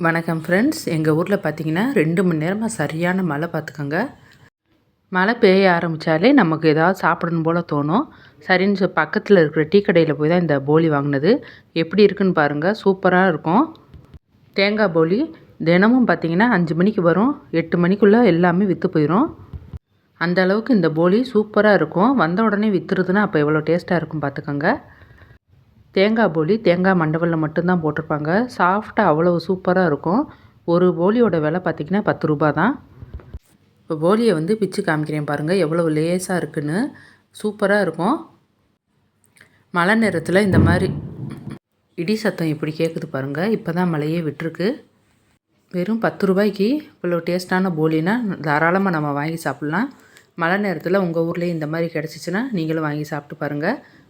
வணக்கம் ஃப்ரெண்ட்ஸ் எங்கள் ஊரில் பார்த்தீங்கன்னா ரெண்டு மணி நேரமாக சரியான மழை பார்த்துக்கோங்க மழை பெய்ய ஆரம்பித்தாலே நமக்கு ஏதாவது சாப்பிடணும் போல் தோணும். சரின்னு சொ பக்கத்தில் இருக்கிற டீ கடையில் போய் தான் இந்த போலி வாங்கினது. எப்படி இருக்குன்னு பாருங்கள் சூப்பராக இருக்கும். தேங்காய் போலி தினமும் பார்த்தீங்கன்னா அஞ்சு மணிக்கு வரும். எட்டு மணிக்குள்ளே எல்லாமே விற்று போயிடும் அந்த அளவுக்கு இந்த போலி சூப்பராக இருக்கும். வந்த உடனே விற்றுறதுன்னா அப்போ எவ்வளோ டேஸ்ட்டாக இருக்கும் பார்த்துக்கோங்க தேங்காய் போலி தேங்காய் மண்டபத்தில் மட்டும்தான் போட்டிருப்பாங்க. சாஃப்டாக அவ்வளோ சூப்பராக இருக்கும். ஒரு போலியோட விலை பார்த்திங்கன்னா பத்து ரூபா தான். இப்போ போலியை வந்து பிச்சு காமிக்கிறேன் பாருங்கள் எவ்வளோ லேஸாக இருக்குன்னு. சூப்பராக இருக்கும். மழை நேரத்தில் இந்த மாதிரி இடி சத்தம் இப்படி கேட்குது பாருங்கள் இப்போ தான் மழையே விட்டுருக்கு. வெறும் பத்து ரூபாய்க்கு இவ்வளோ டேஸ்ட்டான போலினா தாராளமாக நம்ம வாங்கி சாப்பிட்லாம். மழை நேரத்தில் உங்கள் ஊர்லேயே இந்த மாதிரி கிடச்சிச்சின்னா நீங்களும் வாங்கி சாப்பிட்டு பாருங்கள்